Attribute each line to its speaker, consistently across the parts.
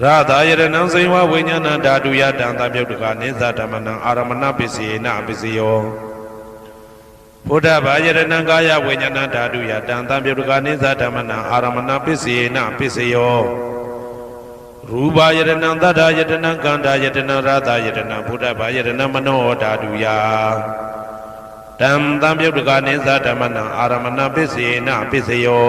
Speaker 1: ရသာယရဏံစေဝဝိညာဏဓာတုယတံသံပယုတ်တကနိသဓမ္မနံအာရမဏပစ္စေနပစ္စယောဘုဒ္ဓဘာယရဏံကာယဝိညာဏဓာတုယတံသံပယုတ်တကနိသဓမ္မနံအာရမဏပစ္စေနပစ္စယောရူပယရဏံသတ္တယတနံကန္တာယတနံရသာယတနံဘုဒ္ဓဘာယရဏံမနောဓာတုယတံသံပယုတ်တကနိသဓမ္မနံအာရမဏပစ္စေနပစ္စယော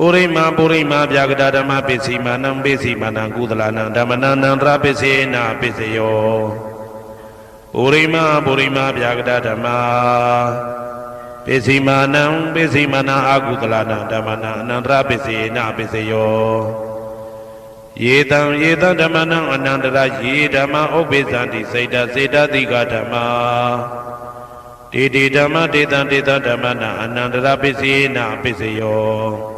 Speaker 1: ပုရိမာပုရိမာဗျာကတာဓမ္မပစ္စည်းမာနံပစ္စည်းမာနံကုသလနံဓမ္မနံနန္တရပစ္စေနာပစ္စယောပုရိမာပုရိမာဗျာကတာဓမ္မာပစ္စည်းမာနံပစ္စည်းမာနံအာကုသလနံဓမ္မနံအနန္တရပစ္စေနာပစ္စယောယေတံယေတံဓမ္မနံအနန္တရယေဓမ္မဥပ္ပိသန္တိစေတစေတတိကဓမ္မာတေတိဓမ္မတေတံတေတံဓမ္မနံအနန္တရပစ္စေနာပစ္စယော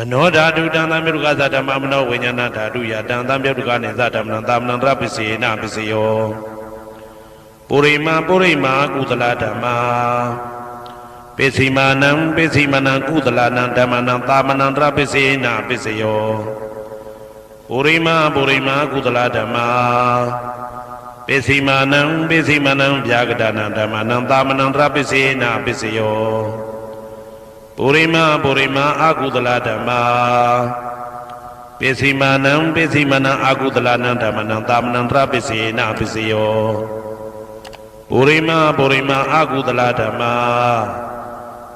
Speaker 1: မနောဓာတုတံသံမြုကသဓမ္မမနောဝိညာဏဓာတုယတံသံမြုကနိသဓမ္မနံသာမဏံတရပစ္စေနပစ္စယောပုရိမာပုရိမာကုသလဓမ္မာပစ္စည်းမာနံပစ္စည်းမနံကုသလနံဓမ္မနံသာမဏံတရပစ္စေနပစ္စယောပုရိမာပုရိမာကုသလဓမ္မာပစ္စည်းမာနံပစ္စည်းမနံဗျာကတနံဓမ္မနံသာမဏံတရပစ္စေနပစ္စယော ပုရိမပုရိမအာကုသလဓမ္မာပိစီမာနံပိစီမနံအာကုသလနံဓမ္မနံတာမနံတရပိစေနပိစယောပုရိမပုရိမအာကုသလဓမ္မာ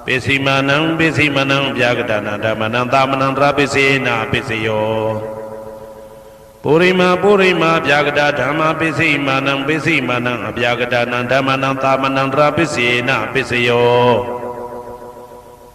Speaker 1: ပိစီမာနံပိစီမနံဗျာကတနာဓမ္မနံတာမနံတရပိစေနပိစယောပုရိမပုရိမဗျာကတာဓမ္မာပိစိမာနံပိစိမာနံအဗျာကတာနံဓမ္မနံတာမနံတရပိစေနပိစယော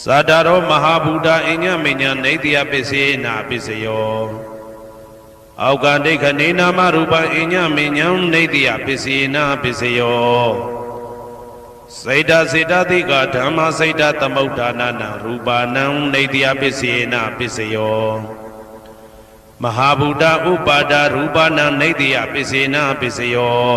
Speaker 1: သတ္တရောမဟာဗုဒ္ဓအညမဉ္ဉံနေတယပစ္စယေနပစ္စယောအောက်ကဒိဋ္ဌနေနာမရူပအညမဉ္ဉံနေတယပစ္စယေနပစ္စယောစေတစေတသိကဓမ္မစေတသမုဋ္ဌာနာနရူပါနံနေတယပစ္စယေနပစ္စယောမဟာဗုဒ္ဓဥပါဒရူပနာနေတယပစ္စေနာပစ္စယော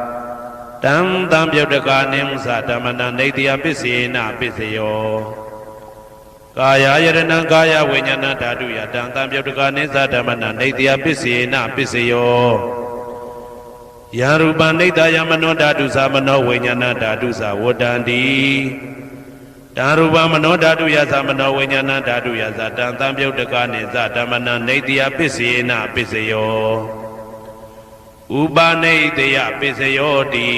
Speaker 1: တံတံပြုတ်တကာနိမ္စဓမ္မနနေတယပစ္စေနပစ္စယောကာယယရဏံကာယဝိညာဏဓာတုယတံတံပြုတ်တကာနိစ္စဓမ္မနနေတယပစ္စေနပစ္စယောယရူပနိတယမနောဓာတုသမနောဝိညာဏဓာတုသဝတ္တန္တိတာရူပမနောဓာတုယသမနောဝိညာဏဓာတုယသတံတံပြုတ်တကနိသဓမ္မနနေတယပစ္စေနပစ္စယော ဥပနိတယပစ္စယောတိ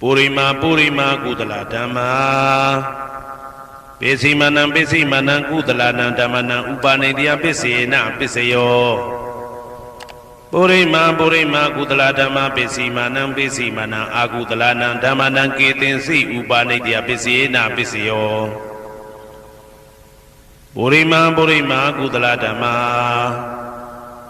Speaker 1: ပုရိမာပုရိမာကုသလဓမ္မာပိစီမနံပိစီမနံကုသလနံဓမ္မနံဥပနိတယပစ္စေနပစ္စယောပုရိမာပုရိမာကုသလဓမ္မပိစီမနံပိစီမနံအာကုသလနံဓမ္မနံကေတင်စီဥပနိတယပစ္စေနပစ္စယောပုရိမာပုရိမာကုသလဓမ္မာ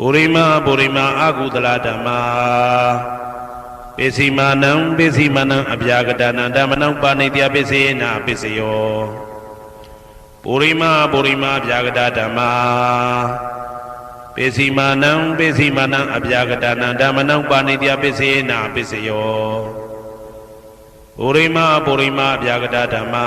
Speaker 1: ပုရိမာပုရိမာအာကုသလဓမ္မာပိစီမာနံပိစီမာနံအပြာကတနံဓမ္မနံဥပနိတယပစ္စေနပစ္စယောပုရိမာပုရိမာဗျာကတာဓမ္မာပိစီမာနံပိစီမာနံအဗျာကတာနံဓမ္မနံပါဏိတယပစ္စေနာပစ္စယောပုရိမာပုရိမာဗျာကတာဓမ္မာ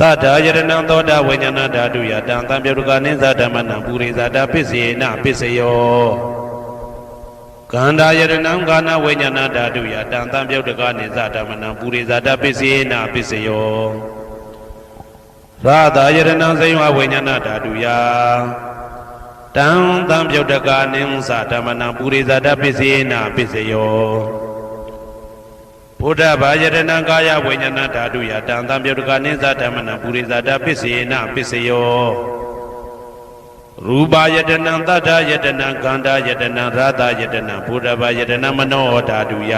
Speaker 1: တထာယရဏံသောတာဝိညာဏဓာတုယတံတံပြုတ်တကနိသဓမ္မနံပုရိသဒပစ္စေနပစ္စယောကန္တာယရဏံကာနဝိညာဏဓာတုယတံတံပြုတ်တကနိသဓမ္မနံပုရိသဒပစ္စေနပစ္စယောရာသာယရဏံစိဝဝိညာဏဓာတုယတံတံပြုတ်တကာနိံသဓမ္မနံပုရိဇာတပစ္စေနပစ္စယော ဘုဒ္ဓဘာယရဏံကာယဝိညာဏဓာတုယတံတံပြုတ်တကာနိံသဓမ္မနံပုရိဇာတပစ္စေနပစ္စယောရူပယတနံတတ္ထယတနံခန္ဓာယတနံရာသယတနံဘုဒ္ဓဘာယတနံမနောဓာတုယ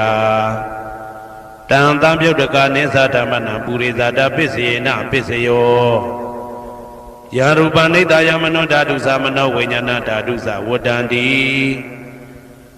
Speaker 1: တံတံပြုတ်တကာနိသဓမ္မနံပုရိဇာတပစ္စေနပစ္စယောယာရူပနိတယမနောဓာတုသမနောဝိညာဏဓာတုသဝတ္တန္တိ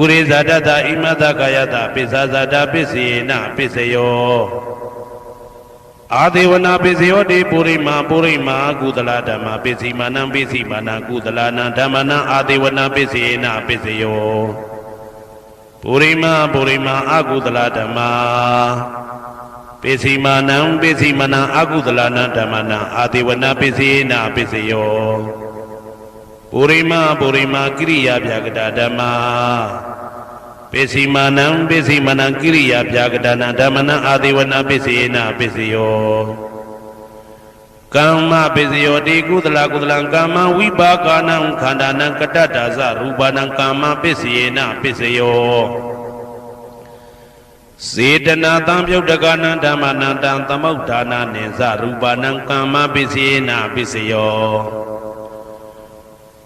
Speaker 1: ပုရိဇာတတဣမတကာယတပိစ္ဆာဇာတပိစေနပိစယောအာဒေဝနာပိစယောတိပုရိမာပုရိမာကုသလဓမ္မာပိစီမာနံပိစီမာနံကုသလနံဓမ္မနံအာဒေဝနာပိစေနပိစယောပုရိမာပုရိမာအကုသလဓမ္မာပိစီမာနံပိစီမနံအကုသလနံဓမ္မနံအာတိဝနပိစီနာပိစယော ပုရိမပုရိမကိရိယာဗျာကတာဓမ္မာပိစီမာနံပိစီမနံကိရိယာဗျာကတာနံဓမ္မနံအာတိဝနပိစီနာပိစယောကမ္မပိစယောတိကုသလကုသလံကာမဝိပါကနံခန္ဓာနံကတ္တတာဇရူပနံကာမပိစီနာပိစယောစေတနာတံပြုတ်တကနံဓမ္မနံတံသမုဋ္ဌာနာနိသရူပနံကမ္မပစ္စေနာပစ္စယော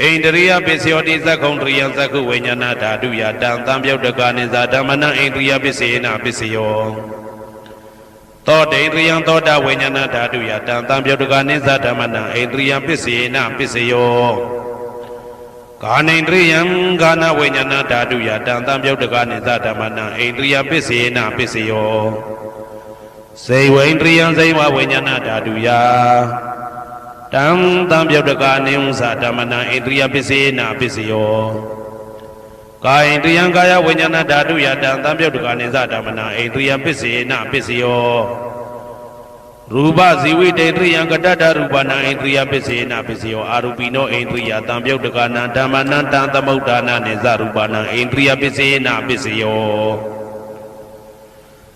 Speaker 1: ဣန္ဒရိယပစ္စယောတိသက္ကုံတရိယသက္ကုဝိညာဏဓာတုယတံတံပြုတ်တကနိသဓမ္မနံဣန္ဒရိယပစ္စေနပစ္စယောသောတေန္ဒရိယသောတာဝိညာဏဓာတုယတံတံပြုတ်တကနိသဓမ္မနံဣန္ဒရိယပစ္စေနပစ္စယောကာနိန္ဒရိယံဂာနဝိညာဏဓာတုယတံတံပြုတ်တကနိသဓမ္မနံဣန္ဒရိယပစ္စေနပစ္စယောစေဝိန္ဒရိယံစေဝဝိညာဏဓာတုယ တံတံပြုတ်တကနိဝသဓမ္မနံဣန္ဒရိယပစ္စေနပစ္စယောကာယန္တယံကာယဝိညာဏဓာတုယတံတံပြုတ်တကနိသဓမ္မနံဣန္ဒရိယပစ္စေနပစ္စယောရူပဇီဝိတေတရိယံကတ္တတရူပနာဣန္ဒြိယပစ္စေနပစ္စယောအာရူပိနောဣန္ဒြိယတံပြုတ်တကနာဓမ္မနံတံသမုဋ္ဌာနာနိဇရူပနာဣန္ဒြိယပစ္စေနပစ္စယော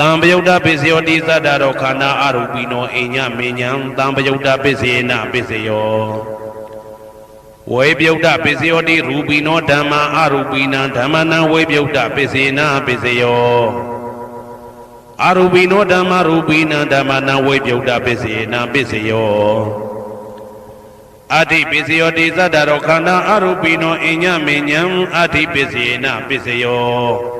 Speaker 1: တံပယုတ်တပိစယောတိသတ္တရောခန္ဓာအရူပိနောအိညမေညံတံပယုတ်တပိစေနပိစယောဝေပြုတ်တပိစယောတိရူပိနောဓမ္မာအရူပိနံဓမ္မနံဝေပြုတ်တပိစေနပိစယောအရူပိနောဓမ္မရူပိနံဓမ္မနံဝေပြုတ်တပိစေနပိစယောအဋ္ဌိပစ္စယောတိသတ္တရောခန္ဓာအရူပိနောအညမေညံအဋ္ဌိပစ္စယေနပစ္စယော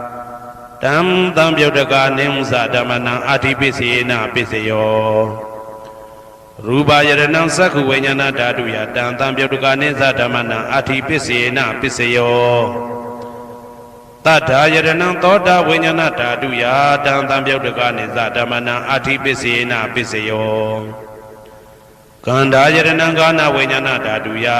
Speaker 1: တံသံပြုတ်တကနိသဓမ္မနံအဋ္ဌိပစ္စယေနာပစ္စယောရူပယရဏံသက္ခုဝိညာဏဓာတုယတံသံပြုတ်တကနိသဓမ္မနံအဋ္ဌိပစ္စယေနာပစ္စယောတတ္ထာယရဏံသောတာဝိညာဏဓာတုယာတံတံပြုတ်တကနိသဓမ္မနံအာတိပစ္စေနပစ္စယောကန္ဓာယရဏံကာနဝိညာဏဓာတုယာ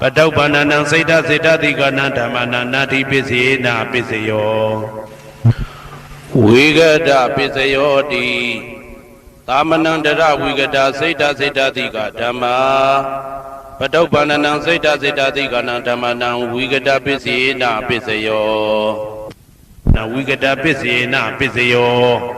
Speaker 1: ပတုပ္ပန္နနံစိတ်တစိတ်တတိကနံဓမ္မနံနာထိပစ္စယေနာပစ္စယောဝေကတပစ္စယောတိသာမဏံတရဝိကတစိတ်တစိတ်တတိကဓမ္မာပတုပ္ပန္နံစိတ်တစိတ်တသိကနံဓမ္မနံဝိကတပစ္စေနပစ္စယောနဝိကတပစ္စေနပစ္စယော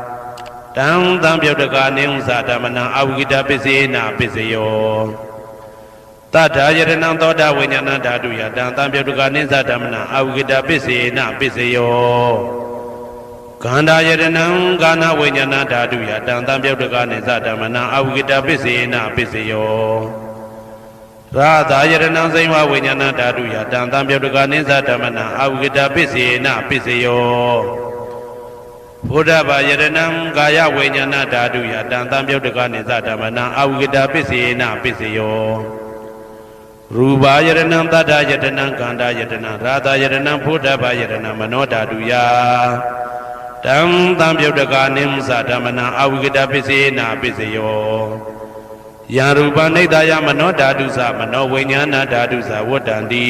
Speaker 1: တံသံပြုတ်တကာနိဥ္စာဓမ္မနံအဝိကတပစ္စေနပစ္စယောတတ္ထာယရဏံသောတာဝိညာဏဓာတုယတံသံပြုတ်တကာနိသဓမ္မနံအဝိကတပစ္စေနပစ္စယောခန္ဓာယရဏံကာနဝိညာဏဓာတုယတံသံပြုတ်တကာနိသဓမ္မနံအဝိကတပစ္စေနပစ္စယောရာသာယရဏံစိမဝိညာဏဓာတုယတံသံပြုတ်တကာနိသဓမ္မနံအဝိကတပစ္စေနပစ္စယော ဘုဒ္ဓဘာယရဏံကာယဝိညာဏဓာတုယတံတံပြုတ်တကနိသဓမ္မနံအဝိကတပစ္စေနပစ္စယောရူပါယရဏံတတ္ထယတနံကန္တာယတနံရာသယရဏံဘုဒ္ဓဘာယရဏံမနောဓာတုယတံတံပြုတ်တကနိမသဓမ္မနံအဝိကတပစ္စေနပစ္စယောယံရူပနိဒာယမနောဓာတုသမနောဝိညာဏဓာတုသဝတ္တံတိ